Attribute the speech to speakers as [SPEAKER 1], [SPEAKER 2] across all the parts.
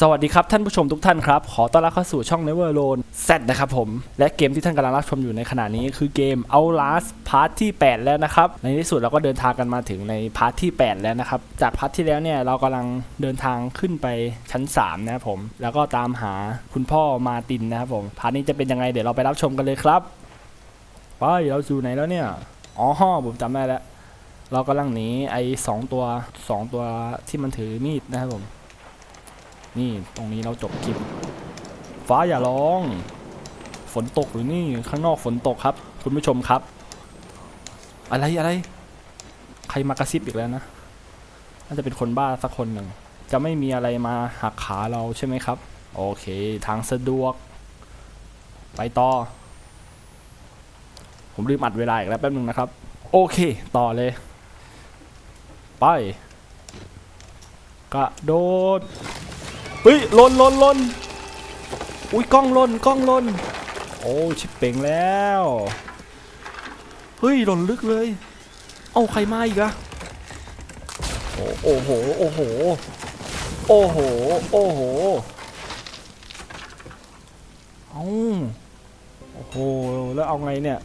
[SPEAKER 1] สวัสดีครับท่านผู้ชมทุกท่านครับ ขอต้อนรับเข้าสู่ช่อง Never Alone Z นะครับผม และเกมที่ท่านกำลังรับชมอยู่ในขณะนี้คือเกม Outlast พาร์ทที่ 8 แล้วนะครับ ในที่สุดเราก็เดินทางกันมาถึงในพาร์ทที่ 8 แล้วนะครับ จากพาร์ทที่แล้วเนี่ยเรากำลังเดินทางขึ้นไปชั้น 3 นะครับผม แล้วก็ตามหาคุณพ่อมาตินนะครับผม พาร์ทนี้จะเป็นยังไงเดี๋ยวเราไปรับชมกันเลยครับไปเราอยู่ไหนแล้วเนี่ยอ๋อผมจำได้แล้ว เรากำลังหนีไอ้สองตัวสองตัวที่มันถือมีดนะครับผม นี่ตรงนี้เราจบคลิป ฟ้าอย่าร้อง ฝนตกหรือนี่ข้างนอกฝนตกครับ คุณผู้ชมครับ อะไรอะไร ใครมากระซิบอีกแล้วนะน่าจะเป็นคนบ้าสักคนหนึ่งจะไม่มีอะไรมาหักขาเราใช่ไหมครับ โอเค ทางสะดวก ไปต่อ ผมลืมอัดเวลาอีกแล้วแป๊บนึงนะครับ โอเค ต่อเลย ไปกระโดด ฮ้ยลนลนลนอุ้ยกล้องลนกล้องลนโอ้ชิบเป่งแล้วเฮ้ยหล่นลึกเลย เอาใครมาอีกอะโอ้โหโอ้โหโอ้โหโอ้โหเอาโอ้โหแล้วเอาไงเนี่ย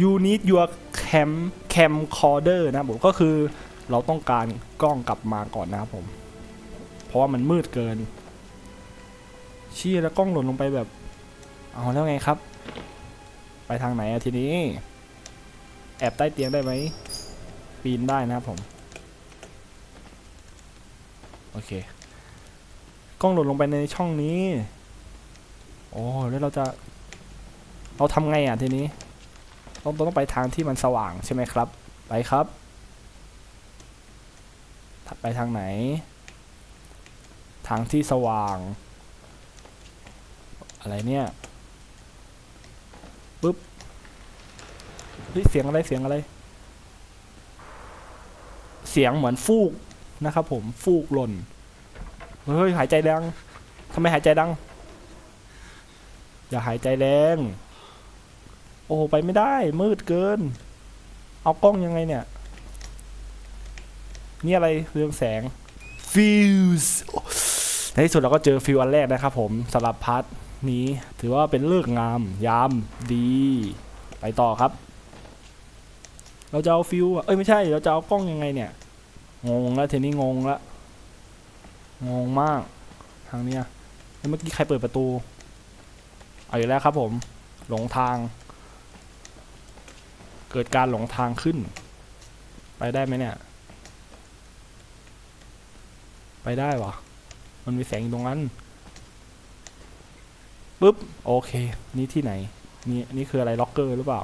[SPEAKER 1] you need your cam camcorder นะผมก็คือเราต้องการกล้องกลับมาก่อนนะครับผม ราะว่ามันมืดเกิน ชี่ยแล้วกล้องหล่นลงไปแบบ เอาแล้วไงครับ ไปทางไหนอะทีนี้ แอบใต้เตียงได้ไหม ปีนได้นะครับผม โอเค กล้องหล่นลงไปในช่องนี้ โอ้แล้วเราจะ เราทำไงอะทีนี้ ต้องต้องไปทางที่มันสว่างใช่ไหมครับ ไปครับไปทางไหน ทางที่สว่าง อะไรเนี่ยปุ๊บเฮ้ยเสียงอะไรเสียงอะไร เสียงเหมือนฟูกนะครับผมฟูกหล่นเฮ้ยหายใจดังทำไมหายใจดัง อย่าหายใจแรง โอ้โหไปไม่ได้ มืดเกิน เอากล้องยังไงเนี่ย นี่อะไรเรืองแสงฟิวส์ ในที่สุดเราก็เจอฟิวอันแรกนะครับผมสำหรับพาร์ทนี้ถือว่าเป็นเลิกงามยามดี ไปต่อครับ เราจะเอาฟิวเอ้ยไม่ใช่ เราจะเอากล้องยังไงเนี่ย งงแล้วทีนี้งงละงงมากทางเนี้ยเมื่อกี้ใครเปิดประตู เอาอยู่แล้วครับผม หลงทาง เกิดการหลงทางขึ้น ไปได้ไหมเนี่ย ไปได้วะ มันมีแสงอยู่ตรงนั้นปุ๊บโอเค นี่ที่ไหน นี่นี่คืออะไรล็อกเกอร์หรือเปล่า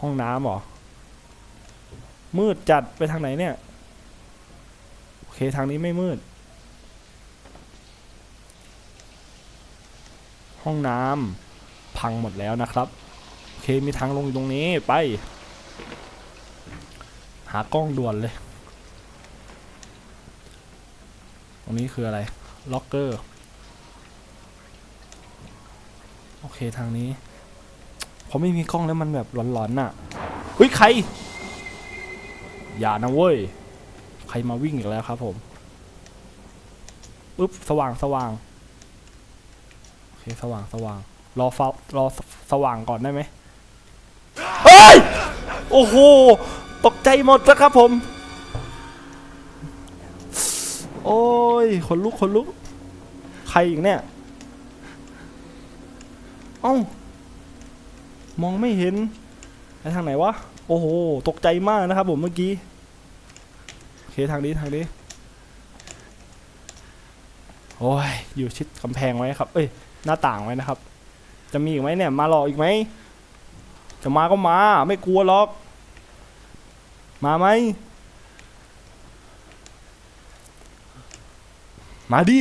[SPEAKER 1] ห้องน้ำหรอ มืดจัดไปทางไหนเนี่ย โอเคทางนี้ไม่มืด ห้องน้ำพังหมดแล้วนะครับ โอเคมีทางลงอยู่ตรงนี้ไป หากล้องด่วนเลย ตรงนี้คืออะไร ล็อกเกอร์ โอเคทางนี้พอไม่มีกล้องแล้วมันแบบหลอนๆน่ะเฮ้ยใคร อย่านะเว้ย ใครมาวิ่งอีกแล้วครับผมปึ๊บสว่างสว่างโอเคสว่างสว่าง รอฟ้ารอสว่างก่อนได้ไหมเฮ้ย โอ้โห ตกใจหมดแล้วครับผม ยขนลุกขนลุก ใครอีกเนี่ยเอ้ามองไม่เห็นไปทางไหนวะ โอ้โห ตกใจมากนะครับผมเมื่อกี้ โอเคทางนี้ทางนี้ โอ้ย อยู่ชิดกำแพงไว้ครับ เอ้ย หน้าต่างไว้นะครับ จะมีอีกไหมเนี่ย มาหลอกอีกไหม จะมาก็มา ไม่กลัวหรอก มาไหม มาดิ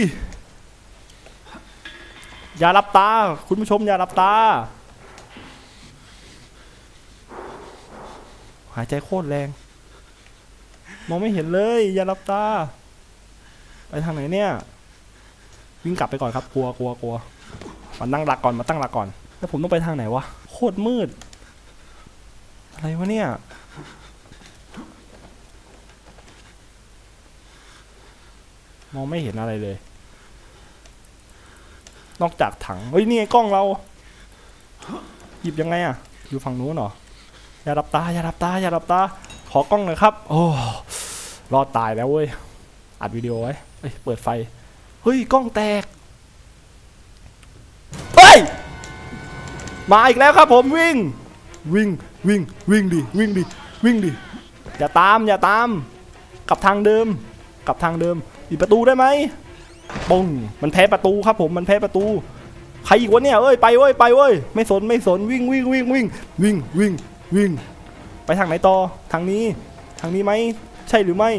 [SPEAKER 1] อย่าหลับตา คุณผู้ชมอย่าหลับตา หายใจโคตรแรง มองไม่เห็นเลย อย่าหลับตา ไปทางไหนเนี่ย วิ่งกลับไปก่อนครับ กลัวกลัวกลัวมาตั้งหลักก่อน มาตั้งหลักก่อน แล้วผมต้องไปทางไหนวะ โคตรมืด อะไรวะเนี่ย มองไม่เห็นอะไรเลย นอกจากถังเฮ้ยนี่ไงกล้องเรา หยิบยังไงอะอยู่ฝั่งนู้นเหรออย่าดับตาอย่าดับตาอย่าดับตา ขอกล้องหน่อยครับ โอ้รอดตายแล้วเว้ยอัดวิดีโอไว้เฮ้ยเปิดไฟเฮ้ยกล้องแตกเฮ้ยมาอีกแล้วครับผมวิ่ง วิ่งวิ่งวิ่งดิวิ่งดิวิ่งดิอย่าตามอย่าตาม กับทางเดิม กลับทางเดิมปิดประตูได้ไหมปงมันแพ้ประตูครับผมมันแพ้ประตูใครอีกวะเนี่ยเอ้ยไปเว้ยไปเว้ยไม่สนไม่สนวิ่งวิ่งวิ่งวิ่งวิ่งวิ่งวิ่ง ไปทางไหนต่อทางนี้ทางนี้ไหมใช่หรือไม่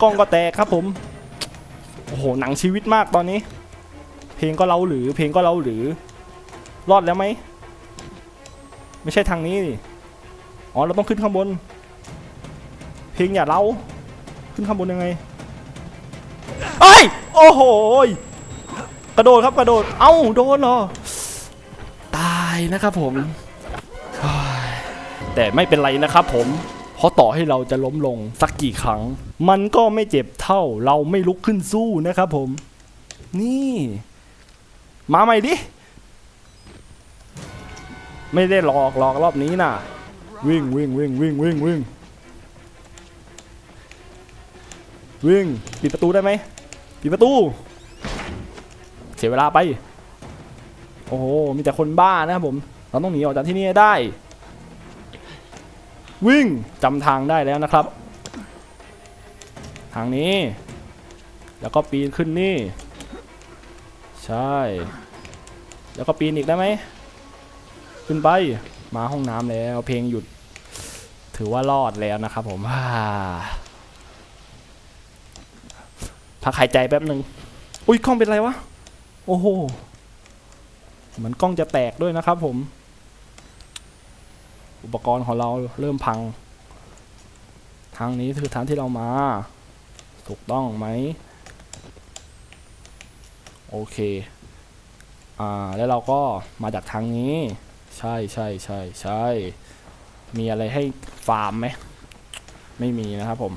[SPEAKER 1] กล้องก็แตกครับผมโอ้โหหนังชีวิตมากตอนนี้ เพลงก็เล่าหรือเพลงก็เล่าหรือ รอดแล้วไหมไม่ใช่ทางนี้อ๋อเราต้องขึ้นข้างบน เพลงอย่าเล่าขึ้นข้างบนยังไง เอ้ยโอ้โหยกระโดดครับกระโดด เอ้าโดนเหรอ ตายนะครับผมเฮ้ยแต่ไม่เป็นไรนะครับผม เพราะต่อให้เราจะล้มลงสักกี่ครั้ง มันก็ไม่เจ็บเท่าเราไม่ลุกขึ้นสู้นะครับผม นี่ มาใหม่ดิ ไม่ได้หลอกหลอกรอบนี้น่ะ วิ่งวิ่งวิ่งวิ่งวิ่งวิ่ง วิ่งปิดประตูได้ไหมปิดประตู เสียเวลาไป โอ้โห มีแต่คนบ้านะครับผม เราต้องหนีออกจากที่นี่ได้ วิ่งจำทางได้แล้วนะครับ ทางนี้ แล้วก็ปีนขึ้นนี่ ใช่ แล้วก็ปีนอีกได้ไหม ขึ้นไป มาห้องน้ำแล้ว เพลงหยุด ถือว่ารอดแล้วนะครับผมอ่า พักหายใจแป๊บหนึ่งอุ้ยกล้องเป็นไรวะ โอ้โห เหมือนกล้องจะแตกด้วยนะครับผม อุปกรณ์ของเราเริ่มพัง ทางนี้คือทางที่เรามา ถูกต้องไหม โอเค อ่า แล้วเราก็มาจากทางนี้ ใช่ใช่ใช่ใช่ มีอะไรให้ฟาร์มไหม ไม่มีนะครับผม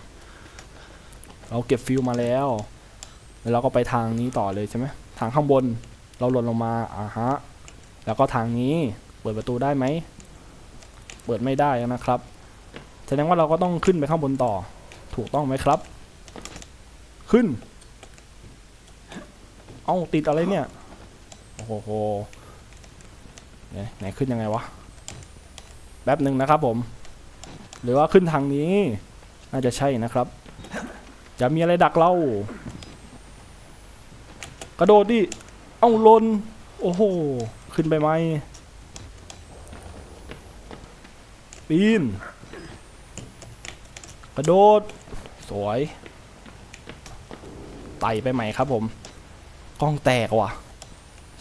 [SPEAKER 1] เราเก็บฟิลมาแล้ว แล้วเราก็ไปทางนี้ต่อเลยใช่ไหมทางข้างบนเราหล่นลงมาอ่าฮะแล้วก็ทางนี้เปิดประตูได้ไหมเปิดไม่ได้นะครับแสดงว่าเราก็ต้องขึ้นไปข้างบนต่อ ถูกต้องไหมครับ ขึ้น เอ้าติดอะไรเนี่ยโอ้โหไหนไหนขึ้นยังไงวะแป๊บหนึ่งนะครับผม หรือว่าขึ้นทางนี้ น่าจะใช่นะครับ จะมีอะไรดักเรา กระโดดดิ เอ้าลน โอ้โห ขึ้นไปไหม ปีน กระโดด สวย ไต่ไปใหม่ครับผม กล้องแตกว่ะ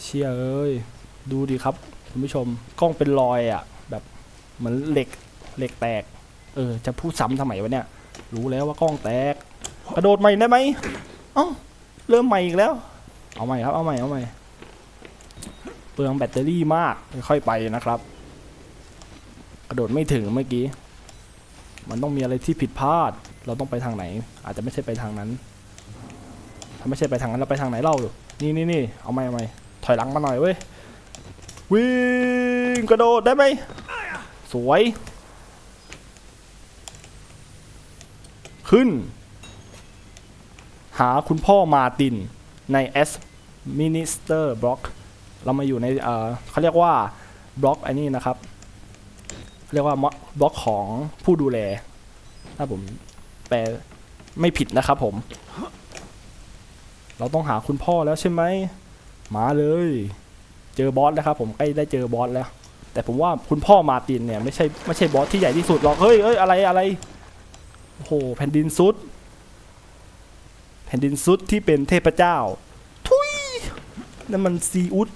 [SPEAKER 1] เชี่ยเอ้ย ดูดิครับคุณผู้ชม กล้องเป็นรอยอะ่ะ แบบเหมือนเหล็ก เหล็กแตก เออ จะพูดซ้ำทำไมวะเนี่ย รู้แล้วว่ากล้องแตก กระโดดใหม่ได้ไหมเอ้าเริ่มใหม่อีกแล้ว เอาใหม่ครับ เอาใหม่เอาใหม่เปลืองแบตเตอรี่มากค่อยไปนะครับ กระโดดไม่ถึงเมื่อกี้ มันต้องมีอะไรที่ผิดพลาด เราต้องไปทางไหน อาจจะไม่ใช่ไปทางนั้น ถ้าไม่ใช่ไปทางนั้นเราไปทางไหนเล่าดูนี่นี่นี่เอาใหม่เอาใหม่ถอยหลังมาหน่อยเว้ยวิ่งกระโดดได้ไหมสวย ขึ้น หาคุณพ่อมาติน ใน S Minister Block เรามาอยู่ในเขาเรียกว่าบล็อกไอ้นี่นะครับ เรียกว่าบล็อกของผู้ดูแล ถ้าผมแปลไม่ผิดนะครับผม เราต้องหาคุณพ่อแล้วใช่ไหมมาเลย เจอบอสแล้วครับผมใกล้ได้เจอบอสแล้ว แต่ผมว่าคุณพ่อมาตินเนี่ยไม่ใช่ไม่ใช่บอสที่ใหญ่ที่สุดหรอกเฮ้ยเฮ้ยอะไรอะไรโอ้โหแผ่นดินซุด ผ่นดินซุดที่เป็นเทพเจ้า ทุยนั่นมันซีอุด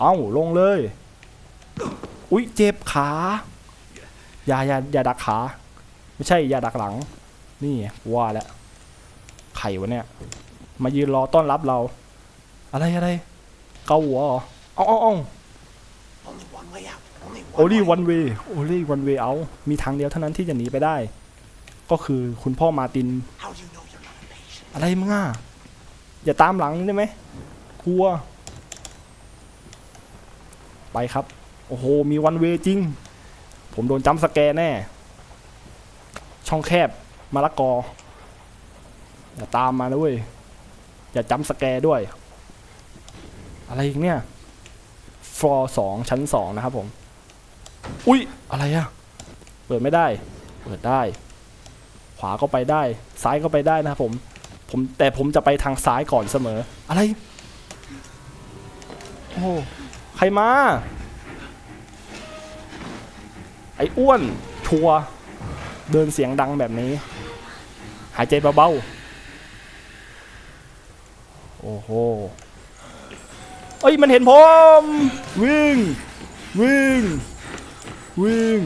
[SPEAKER 1] เอ้าลงเลย อุ๊ยเจ็บขา อย่าอย่าอย่าดักขา ไม่ใช่อย่าดักหลัง นี่ว่าแล้วไข่วะเนี่ย มายืนรอต้อนรับเรา อะไรอะไร เกาหัวเหรอเอาเอาเอาโอลี่วันเวโอลี่วันเวเอา มีทางเดียวเท่านั้นที่จะหนีไปได้ ก็คือคุณพ่อมาติน อะไรมึงอะอย่าตามหลังได้ไหมกลัว ไปครับ โอ้โห มีวันเวจริง ผมโดนจัมป์สแกร์แน่ ช่องแคบมะละกอ อย่าตามมานะเว้ยอย่าจัมป์สแกร์ด้วย อะไรอีกเนี่ยฟลอร์สองชั้นสองนะครับผม อุ๊ยอะไรอะเปิดไม่ได้ เปิดได้ ขวาก็ไปได้ ซ้ายก็ไปได้นะครับผม ผมแต่ผมจะไปทางซ้ายก่อนเสมอ อะไร โอ้โหใครมา ไอ้อ้วน ชัวร์เดินเสียงดังแบบนี้ หายใจเบาๆ โอ้โห เอ้ย มันเห็นผม วิ่ง วิ่ง วิ่ง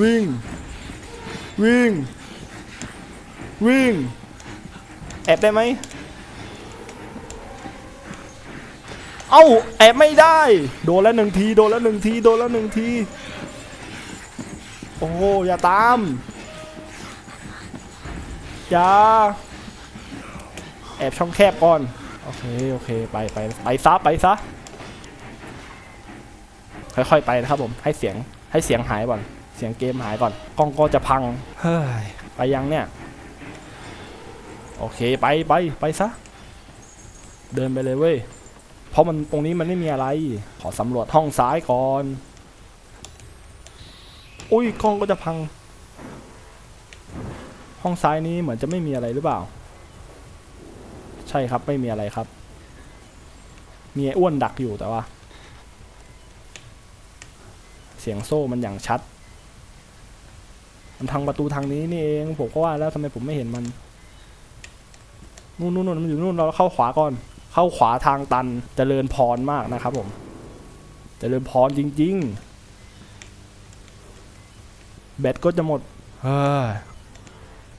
[SPEAKER 1] วิ่ง วิ่ง วิ่ง แอบได้ไหมเอ้าแอบไม่ได้ โดนแล้วหนึ่งที โดนแล้วหนึ่งที โดนแล้วหนึ่งที โอ้โหอย่าตาม อย่า แอบช่องแคบก่อน โอเค โอเค ไปไปไปซะ ไปซะ ค่อยๆ ไปนะครับผม ให้เสียง ให้เสียงหายก่อน เสียงเกมหายก่อน กล้องก็จะพัง เฮ้ย ไปยังเนี่ย โอเคไปไปไปซะ เดินไปเลยเว้ย เพราะมันตรงนี้มันไม่มีอะไร ขอสำรวจห้องซ้ายก่อน อุ้ยกล้องก็จะพัง ห้องซ้ายนี้เหมือนจะไม่มีอะไรหรือเปล่า ใช่ครับไม่มีอะไรครับ มีอ้วนดักอยู่แต่ว่า เสียงโซ่มันอย่างชัดมันทางประตูทางนี้นี่เองผมก็ว่าแล้วทำไมผมไม่เห็นมัน นู่นนู่นนู่นมันอยู่นู่นเราเข้าขวาก่อน เข้าขวาทางตันจเจริญพรมากนะครับ ผมจเจริญพรจริง ๆ แบตก็จะหมดเฮ้ย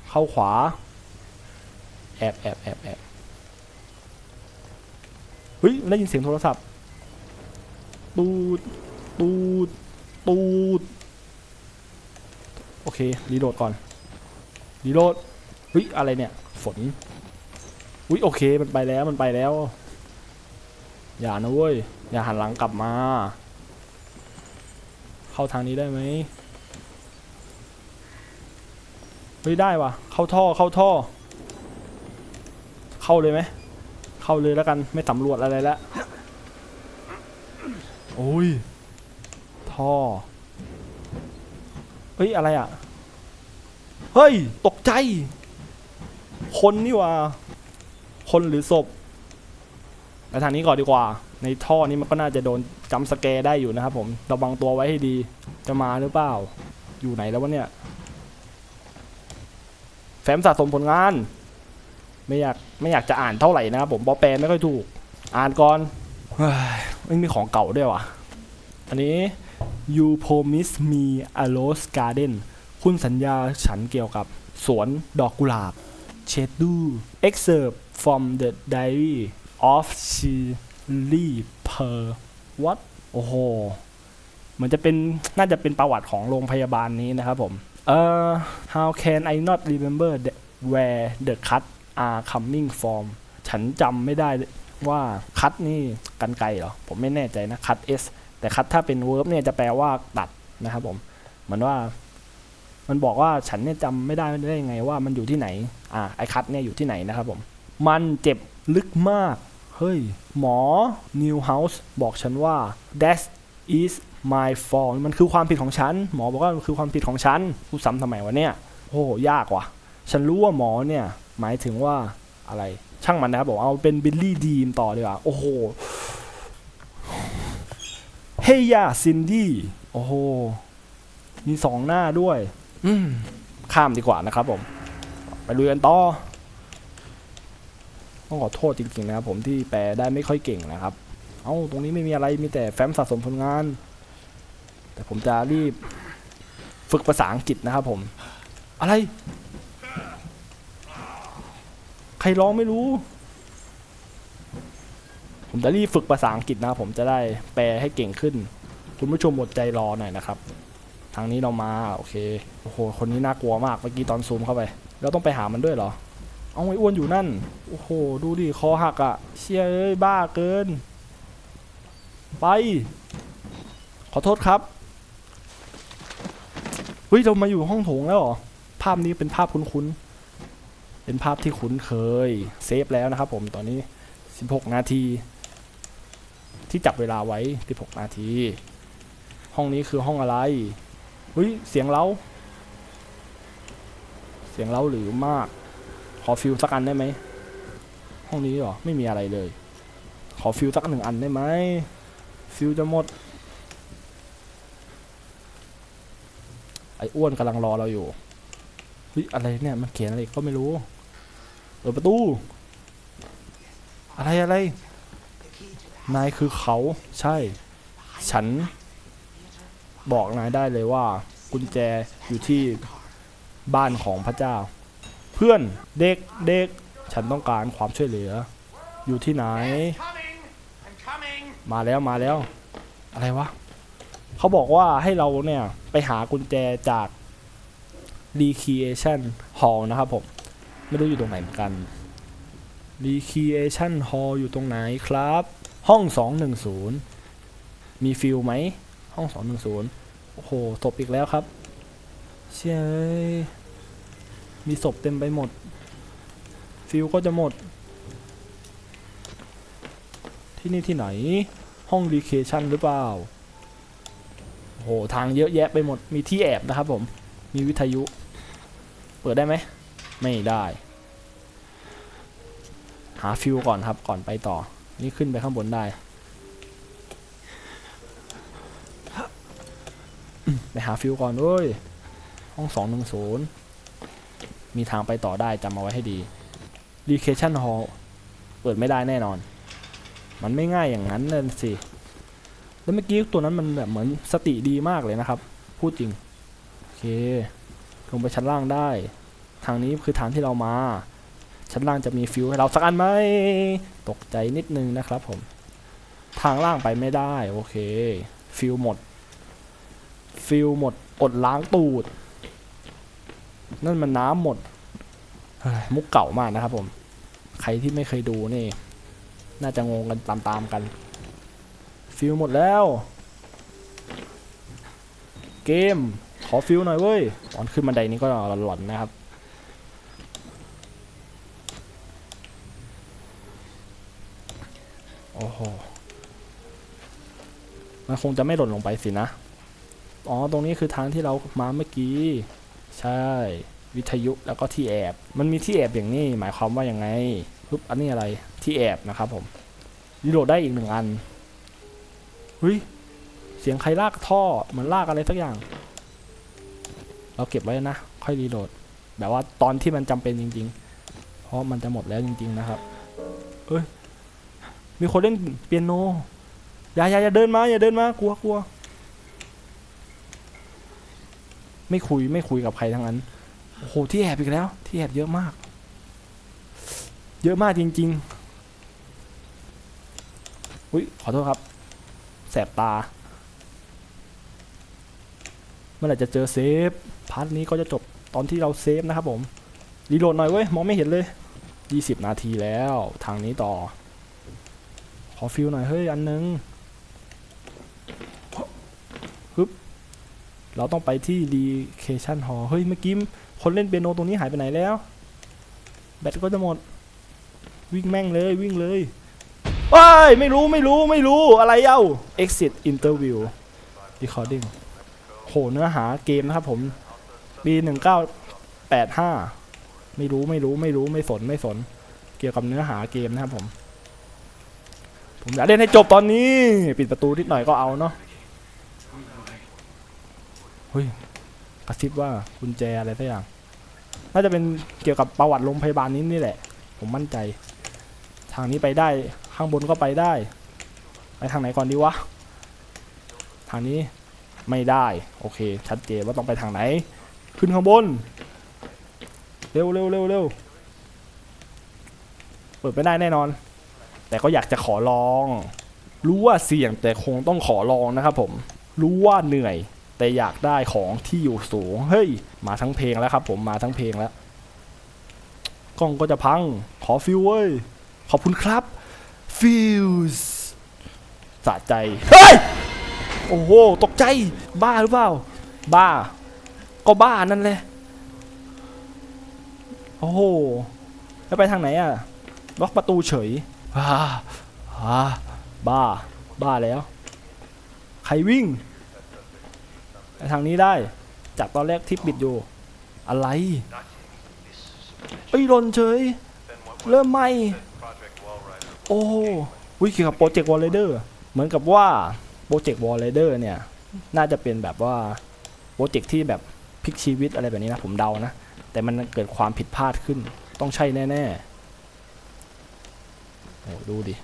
[SPEAKER 1] เข้าขวา แอบแอบแอบแอบเฮ้ยได้ยินเสียงโทรศัพท์ ตูด ตูด ตูด โอเค รีโหลดก่อน รีโหลดเฮ้ย อะไรเนี่ย ฝน อุ้ยโอเคมันไปแล้วมันไปแล้ว อย่านะเว้ย อย่าหันหลังกลับมา เข้าทางนี้ได้ไหมเฮ้ยได้วะเข้าท่อเข้าท่อ เข้าเลยไหมเข้าเลยแล้วกันไม่สำรวจอะไรแล้วโอ้ยท่อเฮ้ยอะไรอะ เฮ้ย ตกใจ คนนี่ว่า คนหรือศพไปทางนี้ก่อนดีกว่า ในท่อนี้มันก็น่าจะโดนจำสแกร์ได้อยู่นะครับผมระวังตัวไว้ให้ดี จะมาหรือเปล่า อยู่ไหนแล้ววะเนี่ย แฟ้มสะสมผลงาน ไม่อยากไม่อยากจะอ่านเท่าไหร่นะครับผมเพราะแปลไม่ค่อยถูก อ่านก่อนเฮ้ยไม่มีของเก่าด้วยวะอันนี้ you promise me a rose garden คุณสัญญาฉันเกี่ยวกับ สวนดอกกุหลาบ เชดู excerpt from the diary of Shirley Per what โอ้โห มันจะเป็น น่าจะเป็นประวัติของโรงพยาบาลนี้นะครับผม เอ่อ how can I not remember the, where the cut are coming from ฉันจำไม่ได้ว่าคัดนี่กันไกลเหรอ ผมไม่แน่ใจนะคัด s แต่คัดถ้าเป็น verb เนี่ยจะแปลว่าตัดนะครับผม เหมือนว่า มันบอกว่าฉันเนี่ยจำไม่ได้ได้ยังไงว่ามันอยู่ที่ไหน อ่าไอคัดเนี่ยอยู่ที่ไหนนะครับผม มันเจ็บลึกมาก เฮ้ย หมอ New House บอกฉันว่า that is my fault มันคือความผิดของฉัน หมอบอกว่ามันคือความผิดของฉันพูดซ้ำทำไมวะเนี่ย โอ้ยากว่ะ ฉันรู้ว่าหมอเนี่ย หมายถึงว่าอะไร ช่างมันนะครับบอกเอาเป็นบิลลี่ดีมต่อดีกว่า โอ้โห เฮียซินดี้ โอ้โห มีสองหน้าด้วย อืม ข้ามดีกว่านะครับผม ไปลุยกันต่อ ต้องขอโทษจริงๆนะครับผมที่แปลได้ไม่ค่อยเก่งนะครับ เอ้าตรงนี้ไม่มีอะไรมีแต่แฟ้มสะสมผลงาน แต่ผมจะรีบฝึกภาษาอังกฤษนะครับผม อะไร ใครร้องไม่รู้ ผมจะรีบฝึกภาษาอังกฤษนะครับผมจะได้แปลให้เก่งขึ้น คุณผู้ชมอดใจรอหน่อยนะครับ ทางนี้เรามาโอเคโอ้โหคนนี้น่ากลัวมากเมื่อกี้ตอนซูมเข้าไป เราต้องไปหามันด้วยเหรอ เอาไอ้อ้วนอยู่นั่น โอ้โห ดูดิ คอหักอะ่ะ เชี่ยเอ้ย บ้าเกิน ไป ขอโทษครับ เฮ้ย เรามาอยู่ห้องโถงแล้วหรอ ภาพนี้เป็นภาพคุ้นๆ เป็นภาพที่คุ้นเคย เซฟแล้วนะครับผม ตอนนี้ 16 นาที ที่จับเวลาไว้ 16 นาที ห้องนี้คือห้องอะไร เฮ้ย เสียงเรา เสียงเราหรือมาก ขอฟิลสักอันได้ไหม ห้องนี้หรอ ไม่มีอะไรเลย ขอฟิลสักหนึ่งอันได้ไหม ฟิลจะหมด ไอ้อ้วนกำลังรอเราอยู่เฮ้ยอะไรเนี่ยมันเขียนอะไรก็ไม่รู้เปิดประตู อะไรอะไร นายคือเขา ใช่ ฉัน บอกนายได้เลยว่า กุญแจอยู่ที่บ้านของพระเจ้า เพื่อนเด็กเด็กฉันต้องการความช่วยเหลือ อยู่ที่ไหน
[SPEAKER 2] Coming! Coming!
[SPEAKER 1] มาแล้วมาแล้ว อะไรวะเขาบอกว่าให้เราเนี่ย ไปหากุญแจจาก Recreation Hall นะครับผม ไม่รู้อยู่ตรงไหนเหมือนกัน Recreation Hall อยู่ตรงไหนครับ ห้อง 210 มีฟิลไหม ห้อง 210 โอ้โหศพอีกแล้วครับ เชี่ย มีศพเต็มไปหมด ฟิลก็จะหมด ที่นี่ที่ไหน ห้องรีเคชันหรือเปล่าโหทางเยอะแยะไปหมด มีที่แอบนะครับผม มีวิทยุ เปิดได้ไหม ไม่ได้ หาฟิวก่อนครับ ก่อนไปต่อ นี่ขึ้นไปข้างบนได้ ไปหาฟิวก่อนเว้ย ห้องสองหนึ่งศูนย์ มีทางไปต่อได้จำเอาไว้ให้ดี Location Hall เปิดไม่ได้แน่นอน มันไม่ง่ายอย่างนั้นเลยสิ แล้วเมื่อกี้ตัวนั้นมันแบบเหมือนสติดีมากเลยนะครับ พูดจริง โอเค ลงไปชั้นล่างได้ ทางนี้คือทางที่เรามา ชั้นล่างจะมีฟิวให้เราสักอันไหม ตกใจนิดนึงนะครับผม ทางล่างไปไม่ได้ โอเค ฟิวหมด ฟิวหมด อดล้างตูด นั่นมันน้ำหมดเฮ้ยมุกเก่ามากนะครับผม ใครที่ไม่เคยดูนี่ น่าจะงงกันตามๆกัน ฟิลหมดแล้ว เกม ขอฟิลหน่อยเว้ยตอนขึ้นบันไดนี้ก็หลอนๆนะครับโอ้โห มันคงจะไม่หล่นลงไปสินะ อ๋อ ตรงนี้คือทางที่เรามาเมื่อกี้ ใช่ วิทยุแล้วก็ที่แอบ มันมีที่แอบอย่างนี้หมายความว่ายังไงปุ๊บอันนี้อะไรที่แอบนะครับผมรีโหลดได้อีกหนึ่งอันเฮ้ยเสียงใครลากท่อเหมือนลากอะไรสักอย่าง เราเก็บไว้นะ ค่อยรีโหลด แบบว่าตอนที่มันจำเป็นจริง ๆ เพราะมันจะหมดแล้วจริง ๆ นะครับ เอ้ยมีคนเล่นเปียโนอย่าอย่าอย่าเดินมาอย่าเดินมากลัวกลัว ไม่คุยไม่คุยกับใครทั้งนั้นโอ้โหที่แอบอีกแล้ว ที่แอบเยอะมาก เยอะมากจริง ๆ อุ้ยขอโทษครับ แสบตา เมื่อไหร่จะเจอเซฟพาร์ทนี้ก็จะจบตอนที่เราเซฟนะครับผมรีโหลดหน่อยเว้ย มองไม่เห็นเลย 20 นาทีแล้ว ทางนี้ต่อ ขอฟิลหน่อย เฮ้ย อันนึงฮึบ เราต้องไปที่ Location Hall เฮ้ย เมื่อกี้คนเล่นเปียโนตรงนี้หายไปไหนแล้ว แบตก็จะหมด วิ่งแม่งเลยวิ่งเลยว้ายไม่รู้ไม่รู้ไม่รู้อะไรเอ้า exit interview recording โหเนื้อหาเกมนะครับผมปีหนึ่งเก้าแปดห้าไม่รู้ไม่รู้ไม่รู้ไม่สนไม่สน เกี่ยวกับเนื้อหาเกมนะครับผม ผมอยากเล่นให้จบตอนนี้ ปิดประตูนิดหน่อยก็เอาเนาะ ฮ้ยกระซิบว่ากุญแจอะไรสักอย่าง น่าจะเป็นเกี่ยวกับประวัติโรงพยาบาลนี้นี่แหละ ผมมั่นใจ ทางนี้ไปได้ข้างบนก็ไปได้ ไปทางไหนก่อนดีวะ ทางนี้ไม่ได้ โอเค ชัดเจนว่าต้องไปทางไหน ขึ้นข้างบน เร็วเร็วเร็วเร็วเปิดไม่ได้แน่นอน แต่ก็อยากจะขอลอง รู้ว่าเสี่ยงแต่คงต้องขอลองนะครับผม รู้ว่าเหนื่อย แต่อยากได้ของที่อยู่สูง เฮ้ย มาทั้งเพลงแล้วครับ ผมมาทั้งเพลงแล้ว กล้องก็จะพัง ขอฟิวเว้ย ขอบคุณครับ ฟิวส์สะใจ เฮ้ย โอ้โห ตกใจ บ้าหรือเปล่า บ้า ก็บ้านั่นแหละ โอ้โห แล้วไปทางไหนอะ ล็อกประตูเฉยอ่าอ่าบ้า บ้าแล้ว ใครวิ่ง ไปทางนี้ได้ จากตอนแรกที่ปิดอยู่ อะไรไอ้หล่นเฉย เริ่มไหมโอ้วิเกี่ยวกับโปรเจกต์วอลเลเดอร์เหมือนกับว่าโปรเจกต์วอลเลเดอร์เนี่ย น่าจะเป็นแบบว่าโปรเจกต์ที่แบบพลิกชีวิตอะไรแบบนี้นะ ผมเดานะ แต่มันเกิดความผิดพลาดขึ้น ต้องใช่แน่ๆโอ้ดูดิ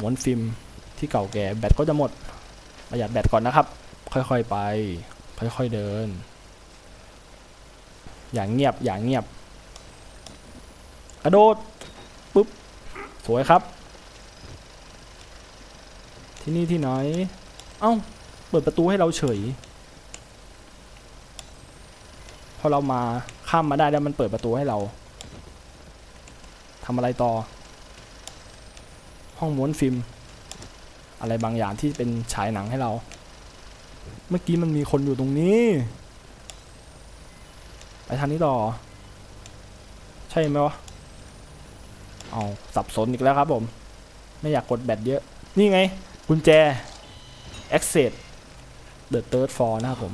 [SPEAKER 1] ม้วนฟิล์มที่เก่าแก่แบตก็จะหมดประหยัดแบตก่อนนะครับ ค่อยๆไป ค่อยๆเดิน อย่างเงียบอย่างเงียบ กระโดดปุ๊บ สวยครับ ที่นี่ที่ไหน เอ้า เปิดประตูให้เราเฉย พอเรามาข้ามมาได้แล้วมันเปิดประตูให้เราทำอะไรต่อ ห้องม้วนฟิล์มอะไรบางอย่างที่เป็นฉายหนังให้เรา เมื่อกี้มันมีคนอยู่ตรงนี้ ไปทางนี้ต่อ ใช่ไหมวะ เอาสับสนอีกแล้วครับผม ไม่อยากกดแบตเยอะ นี่ไง กุญแจ access the third floor นะครับผม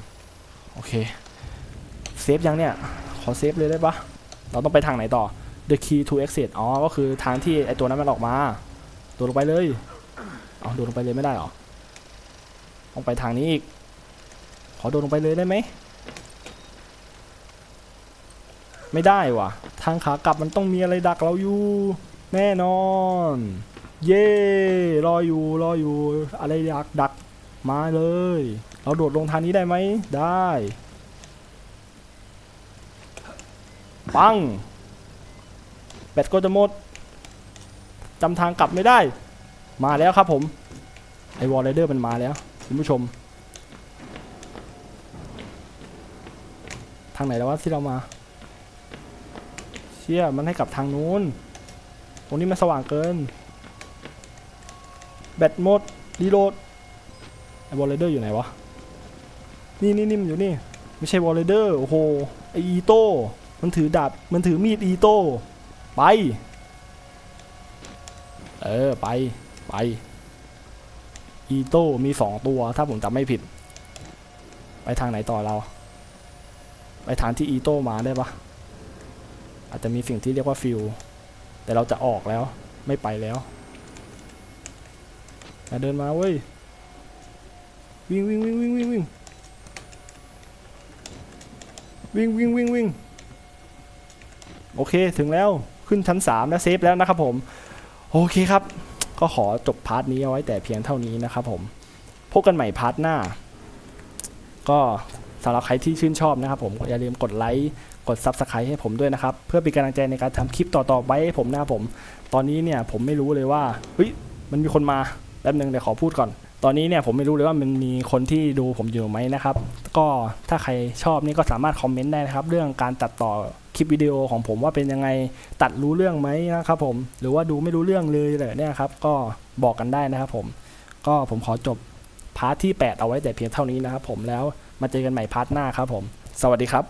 [SPEAKER 1] โอเค เซฟยังเนี่ย ขอเซฟเลยได้ปะเราต้องไปทางไหนต่อ the key to exit อ๋อ ก็คือทางที่ไอตัวนั้นมันออกมาโดดลงไปเลย เอาโดดลงไปเลยไม่ได้หรอ ต้องไปทางนี้อีก ขอโดดลงไปเลยได้ไหม ไม่ได้ว่ะ ทางขากลับมันต้องมีอะไรดักเราอยู่ แน่นอน เย่รออยู่รออยู่ อะไรดักดักมาเลย เราโดดลงทางนี้ได้ไหม ได้ ปังแบตก็จะหมดจำทางกลับไม่ได้ มาแล้วครับผม ไอวอลเลเดอร์มันมาแล้ว คุณผู้ชมางไหนแล้ววะที่เรามา เชี่ยมันให้กลับทางนู้น ตรงนี้มันสว่างเกิน แบตหมดรีโหลดไอวอลเลเดอร์อยู่ไหนวะ นี่นี่นี่มันอยู่นี่ ไม่ใช่วอลเลเดอร์โอ้โหไออีโต้มันถือดาบมันถือมีดอีโต้ไป เออไปไปอีโต้มีสองตัวถ้าผมจำไม่ผิด ไปทางไหนต่อเรา ไปทางที่อีโต้มาได้ปะอาจจะมีสิ่งที่เรียกว่าฟิลแต่เราจะออกแล้วไม่ไปแล้วอย่เดินมาเว้ยวิ่งวิ่งวิ่งวิ่งวิ่งวิ่งวิ่งวิ่งวิ่งวิ่งโอเคถึงแล้วขึ้นชั้น3แล้วเซฟแล้วนะครับผมโอเคครับ ก็ขอจบพาร์ทนี้เอาไว้แต่เพียงเท่านี้นะครับผมพบกันใหม่พาร์ทหน้า ก็ สำหรับใครที่ชื่นชอบนะครับผมอย่าลืมกดไลค์กด Subscribe ให้ผมด้วยนะครับ เพื่อเป็นกำลังใจในการทำคลิปต่อๆไปให้ผมนะครับผม ตอนนี้เนี่ยผมไม่รู้เลยว่าเฮ้ยมันมีคนมาแป๊บนึงเดี๋ยวขอพูดก่อน ตอนนี้เนี่ยผมไม่รู้เลยว่ามันมีคนที่ดูผมอยู่ไหมนะครับ ก็ถ้าใครชอบนี่ก็สามารถคอมเมนต์ได้นะครับ เรื่องการตัดต่อคลิปวิดีโอของผมว่าเป็นยังไงตัดรู้เรื่องไหมนะครับผม หรือว่าดูไม่รู้เรื่องเลยเลยเนี่ยครับ ก็บอกกันได้นะครับผม ก็ผมขอจบพาร์ทที่ 8 เอาไว้แต่เพียงเท่านี้นะครับผมแล้ว มาเจอกันใหม่พาร์ทหน้าครับผม สวัสดีครับ